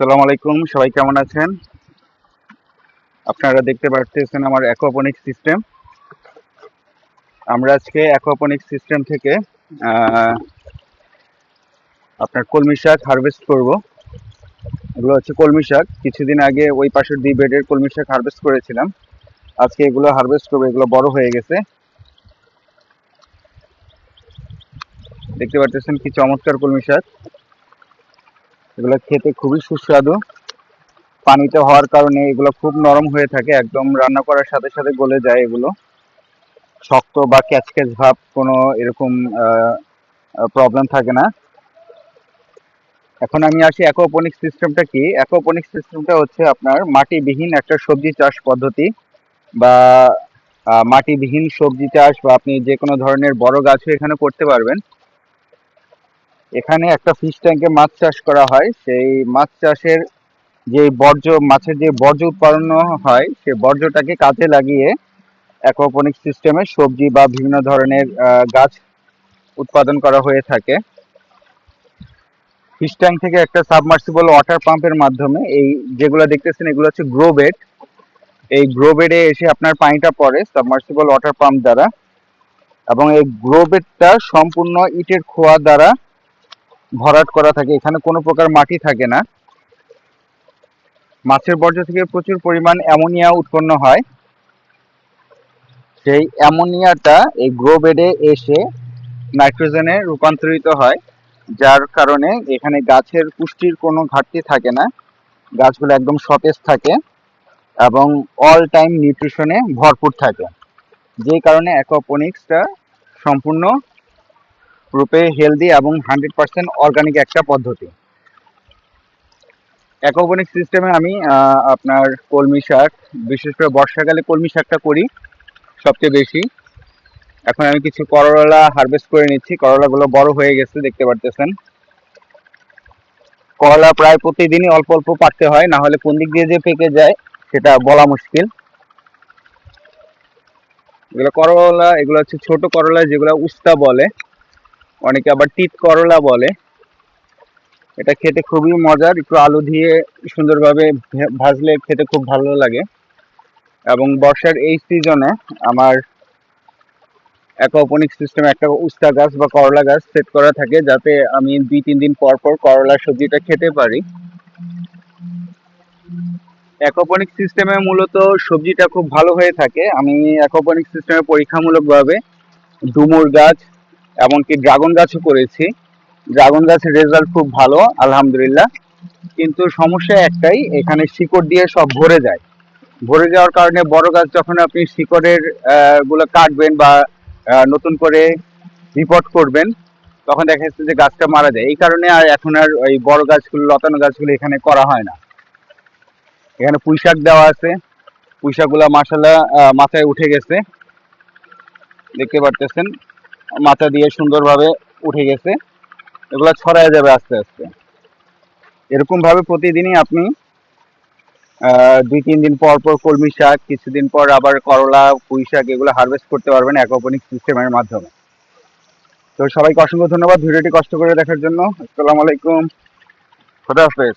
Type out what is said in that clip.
আসসালামু আলাইকুম, সবাই কেমন আছেন? আপনারা দেখতে পাচ্ছেন আমার অ্যাকোপনিক সিস্টেম আমরা আজকে অ্যাকোপনিক সিস্টেম থেকে আপনার কলমি শাক হারভেস্ট করব। এগুলো হচ্ছে কলমি শাক। কিছুদিন আগে ওই পাশের দুই বেডের কলমি শাক হারভেস্ট করেছিলাম। আজকে এগুলো হারভেস্ট করব, এগুলো বড় হয়ে গেছে। দেখতে পাচ্ছেন কি চমৎকার কলমি শাক। এগুলো খেতে খুবই সুস্বাদু। পানিতে হওয়ার কারণে এগুলো খুব নরম হয়ে থাকে, একদম রান্না করার সাথে সাথে গলে যায় এগুলো। শক্ত বা ক্যাচক্যাচ ভাব কোনো এরকম প্রবলেম থাকে না। এখন আমি আসি অ্যাকোপনিক সিস্টেমটা কি? অ্যাকোপনিক সিস্টেমটা হচ্ছে আপনার মাটিবিহীন একটা সবজি চাষ পদ্ধতি বা মাটিবিহীন সবজি চাষ বা আপনি যে কোনো ধরনের বড় গাছও এখানে করতে পারবেন। এখানে একটা ফিশ ট্যাঙ্কে মাছ চাষ করা হয়। সেই মাছ চাষের যে বর্জ্য, মাছের যে বর্জ্য উৎপাদন হয় সেই বর্জ্যটাকে কাজে লাগিয়ে অ্যাকোপনিক সিস্টেমে সবজি বা বিভিন্ন ধরনের গাছ উৎপাদন করা হয়ে থাকে। ফিশ ট্যাঙ্ক থেকে একটা সাবমার্সিবল ওয়াটার পাম্পের মাধ্যমে এই যেগুলো দেখতেছেন, এগুলো হচ্ছে গ্রো বেড এই গ্রো বেডে এসে আপনার পানিটা পড়ে সাবমার্সিবল ওয়াটার পাম্প দ্বারা। এবং এই গ্রো বেডটা সম্পূর্ণ ইটের খোয়া দ্বারা ভরাট করা থাকে। এখানে কোনো প্রকার মাটি থাকে না। মাছের বর্জ্য থেকে প্রচুর পরিমাণ অ্যামোনিয়া উৎপন্ন হয়। সেই অ্যামোনিয়াটা এই গ্রো বেডে এসে নাইট্রোজেনে রূপান্তরিত হয়, যার কারণে এখানে গাছের পুষ্টির কোনো ঘাটতি থাকে না। গাছগুলো একদম সতেজ থাকে এবং অল টাইম নিউট্রিশনে ভরপুর থাকে। যেই কারণে অ্যাকোপনিক্সটা সম্পূর্ণ রূপে হেলদি এবং হান্ড্রেড পার্সেন্ট অর্গানিক একটা পদ্ধতি। অ্যাকোপনিক সিস্টেমে আমি আপনার কলমি শাক, বিশেষ করে বর্ষাকালে কলমি শাকটা করি, সবচেয়ে বেশি। এখন আমি কিছু করলা হারভেস্ট করে নিচ্ছি, করলাগুলো বড় হয়ে গেছে, দেখতে পারতেছেন। করলা প্রায় প্রতিদিনই অল্প অল্প পাকতে হয়, না হলে কোন দিক দিয়ে যে পেকে যায়, সেটা বলা মুশকিল। এগুলো করলা, এগুলো হচ্ছে ছোট করলা, যেগুলো উস্তা বলে। অনেকে আবার তিত করলা বলে। এটা খেতে খুবই মজার, একটু আলু দিয়ে সুন্দরভাবে ভাজলে খেতে খুব ভালো লাগে। এবং বর্ষার এই সিজনে আমার অ্যাকোপনিক সিস্টেমে একটা উস্তা গাছ বা করলা গাছ সেট করা থাকে, যাতে আমি দুই, তিন দিন পর পর করলা সবজিটা খেতে পারি। অ্যাকোপনিক সিস্টেমে মূলত সবজিটা খুব ভালো হয়ে থাকে। আমি অ্যাকোপনিক সিস্টেমে পরীক্ষামূলকভাবে ডুমুর গাছ এমনকি ড্রাগন গাছও করেছি। ড্রাগন গাছের রেজাল্ট খুব ভালো, আলহামদুলিল্লাহ। কিন্তু সমস্যা একটাই, এখানে শিকড় দিয়ে সব ভরে যায়। ভরে যাওয়ার কারণে বড় গাছ যখন আপনি শিকড়েরগুলো কাটবেন বা নতুন করে রিপোর্ট করবেন, তখন দেখা যাচ্ছে যে গাছটা মারা যায়। এই কারণে আর এখন আর ওই বড় গাছগুলো, লতানো গাছগুলো এখানে করা হয় না। এখানে পুঁই শাক দেওয়া আছে। পুঁই শাকগুলো মাসাল্লাহ মাথায় উঠে গেছে। দেখতে পারতেছেন? মাথা দিয়ে সুন্দরভাবে উঠে গেছে। এগুলো ছড়ায় যাবে আস্তে আস্তে। এরকম ভাবে প্রতিদিনই আপনি দুই, তিন দিন পর পর কলমি শাক, কিছুদিন পর আবার করলা, পুঁই শাক এগুলো হারভেস্ট করতে পারবেন অ্যাকোপনিক সিস্টেমের মাধ্যমে। তো সবাইকে অসংখ্য ধন্যবাদ ভিডিওটি কষ্ট করে দেখার জন্য। আসসালামু আলাইকুম। খোদা হাফেজ।